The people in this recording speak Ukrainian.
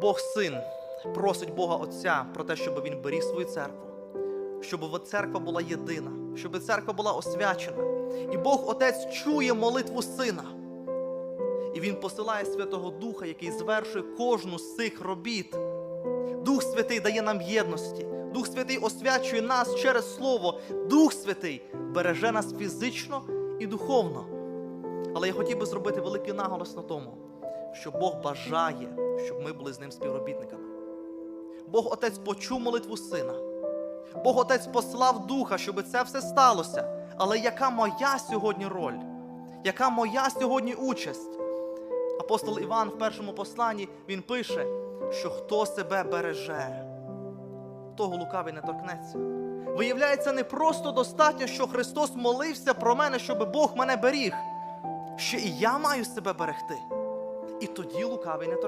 Бог син просить Бога Отця про те, щоб він беріг свою церкву, щоб церква була єдина, щоб церква була освячена. І Бог Отець чує молитву сина. І Він посилає Святого Духа, який звершує кожну з цих робіт. Дух Святий дає нам єдності. Дух Святий освячує нас через Слово. Дух Святий береже нас фізично і духовно. Але я хотів би зробити великий наголос на тому, що Бог бажає, щоб ми були з ним співробітниками. Бог Отець почув молитву сина. Бог Отець послав Духа, щоб це все сталося. Але яка моя сьогодні роль? Яка моя сьогодні участь? Апостол Іван в першому посланні він пише, що хто себе береже, того лукавий не торкнеться. Виявляється, не просто достатньо, що Христос молився про мене, щоб Бог мене беріг. Ще і я маю себе берегти. І тоді лукавий не торкнеться.